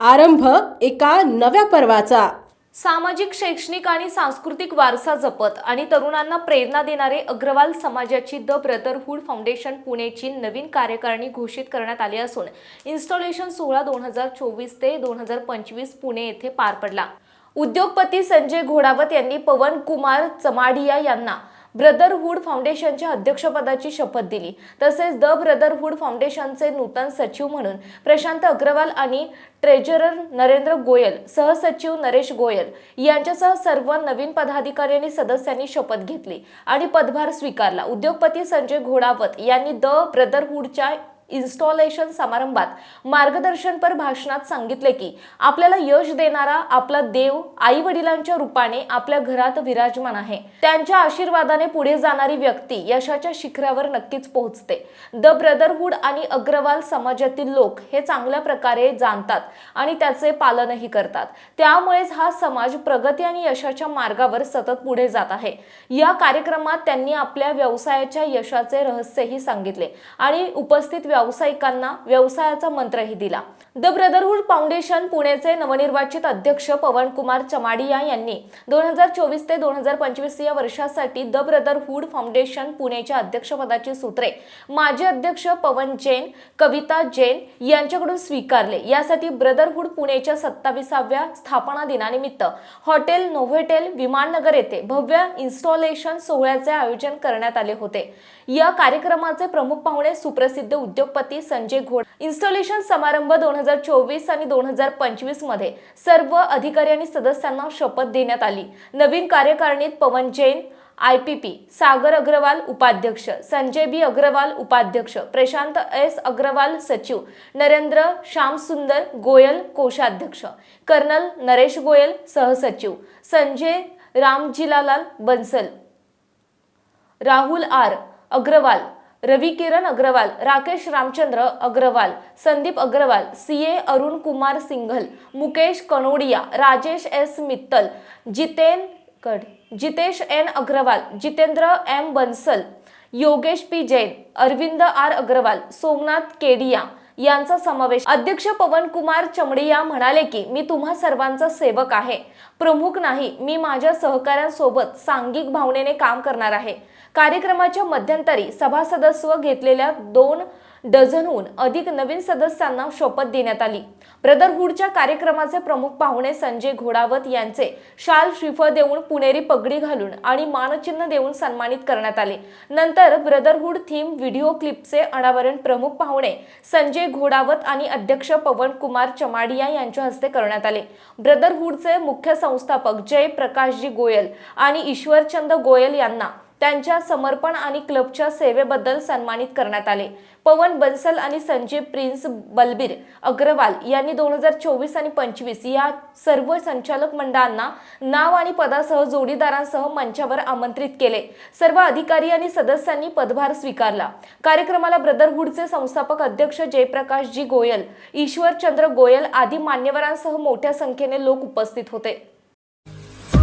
आरंभ एका नव्या पर्वाचा. सामाजिक शैक्षणिक आणि सांस्कृतिक वारसा जपत आणि तरुणांना प्रेरणा देणारे अग्रवाल समाजाची द ब्रदरहूड फाउंडेशन पुणेची नवीन कार्यकारिणी घोषित करण्यात आली असून इन्स्टॉलेशन सोहळा दोन हजार चोवीस ते दोन हजार पंचवीस पुणे येथे पार पडला. उद्योगपती संजय घोडावत यांनी पवन कुमार चमाडिया यांना ब्रदरहूड फाउंडेशनच्या अध्यक्षपदाची शपथ दिली. तसेच द ब्रदरहूड फाउंडेशनचे नूतन सचिव म्हणून प्रशांत अग्रवाल आणि ट्रेजरर नरेंद्र गोयल सहसचिव नरेश गोयल यांच्यासह सर्व नवीन पदाधिकारी आणि सदस्यांनी शपथ घेतली आणि पदभार स्वीकारला. उद्योगपती संजय घोडावत यांनी द ब्रदरहूडच्या इन्स्टॉलेशन समारंभात मार्गदर्शनपर भाषणात सांगितले की आपल्याला यश देणारा आपला देव आई वडिलांच्या रूपाने आपल्या घरात विराजमान आहे. त्यांच्या आशीर्वादाने पुढे जाणारी व्यक्ती यशाच्या शिखरावर नक्कीच पोहोचते. द ब्रदरहूड आणि अग्रवाल समाजातील लोक हे चांगल्या प्रकारे जाणतात आणि त्याचे पालनही करतात. त्यामुळेच हा समाज प्रगती आणि यशाच्या मार्गावर सतत पुढे जात आहे. या कार्यक्रमात त्यांनी आपल्या व्यवसायाच्या यशाचे रहस्यही सांगितले आणि उपस्थित व्यावसायिकांना व्यवसायाचा मंत्रही दिला. द ब्रदरहूड फाउंडेशन पुणेचे नवनिर्वाचित अध्यक्ष पवन कुमार चमाडिया यांनी दोन हजार चोवीस ते दोन हजार पंचवीस या वर्षासाठी द ब्रदरहूड फाउंडेशन पुणेच्या अध्यक्षपदाची सूत्रे माजी अध्यक्ष पवन जैन कविता जैन यांच्याकडून स्वीकारले. यासाठी ब्रदरहूड पुणेच्या सत्ताविसाव्या स्थापना दिनानिमित्त हॉटेल नोव्हेटेल विमाननगर येथे भव्य इन्स्टॉलेशन सोहळ्याचे आयोजन करण्यात आले होते. या कार्यक्रमाचे प्रमुख पाहुणे सुप्रसिद्ध उद्योग उद्योगपती संजय घोड. इन्स्टॉलेशन समारंभ दोन हजार चोवीस आणि दोन हजार पंचवीसमध्ये सर्व अधिकारी आणि सदस्यांना शपथ देण्यात आली. नवीन कार्यकारिणीत Pawan Jain I P P Sagar Agrawal उपाध्यक्ष संजय बी अग्रवाल उपाध्यक्ष प्रशांत एस अग्रवाल सचिव नरेंद्र श्यामसुंदर गोयल कोषाध्यक्ष कर्नल नरेश गोयल सहसचिव Sanjay Ramjilalal Bansal Rahul R Agrawal Ravi Kiran Agrawal Rakesh Ramchandra Agrawal Sandeep Agrawal C A Arun Kumar Singhal Mukesh Kanodia Rajesh S Mittal Jiten Kad Jitesh N Agrawal Jitendra M Bansal Yogesh P Jain Arvind R Agrawal Somnath Kedia यांचा समावेश. अध्यक्ष पवन कुमार चमडिया म्हणाले की मी तुम्हा सर्वांचा सेवक आहे. प्रमुख नाही मी माझ्या सहकाऱ्यांसोबत सांघिक भावनेने काम करणार आहे. कार्यक्रमाच्या मध्यंतरी सभासदस्व घेतलेल्या दोन डझनहून अधिक नवीन सदस्यांना शपथ देण्यात आली. ब्रदरहूडच्या कार्यक्रमाचे प्रमुख पाहुणे संजय घोडावत यांचे शाल श्रीफळ देऊन पुणेरी पगडी घालून आणि मानचिन्ह देऊन सन्मानित करण्यात आले. नंतर ब्रदरहूड थीम व्हिडिओ क्लिपचे अनावरण प्रमुख पाहुणे संजय घोडावत आणि अध्यक्ष पवन कुमार चमाडिया यांच्या हस्ते करण्यात आले. ब्रदरहूडचे मुख्य संस्थापक जय प्रकाशजी गोयल आणि ईश्वरचंद गोयल यांना त्यांच्या समर्पण आणि क्लबच्या सेवेबद्दल सन्मानित करण्यात आले. पवन बन्सल आणि संजीव प्रिन्स बलबीर अग्रवाल यांनी दोन हजार चोवीस आणि पंचवीस या सर्व संचालक मंडळांना नाव आणि पदासह जोडीदारांसह मंचावर आमंत्रित केले. सर्व अधिकारी आणि सदस्यांनी पदभार स्वीकारला. कार्यक्रमाला ब्रदरहूडचे संस्थापक अध्यक्ष जयप्रकाश जी गोयल ईश्वरचंद्र गोयल आदी मान्यवरांसह मोठ्या संख्येने लोक उपस्थित होते.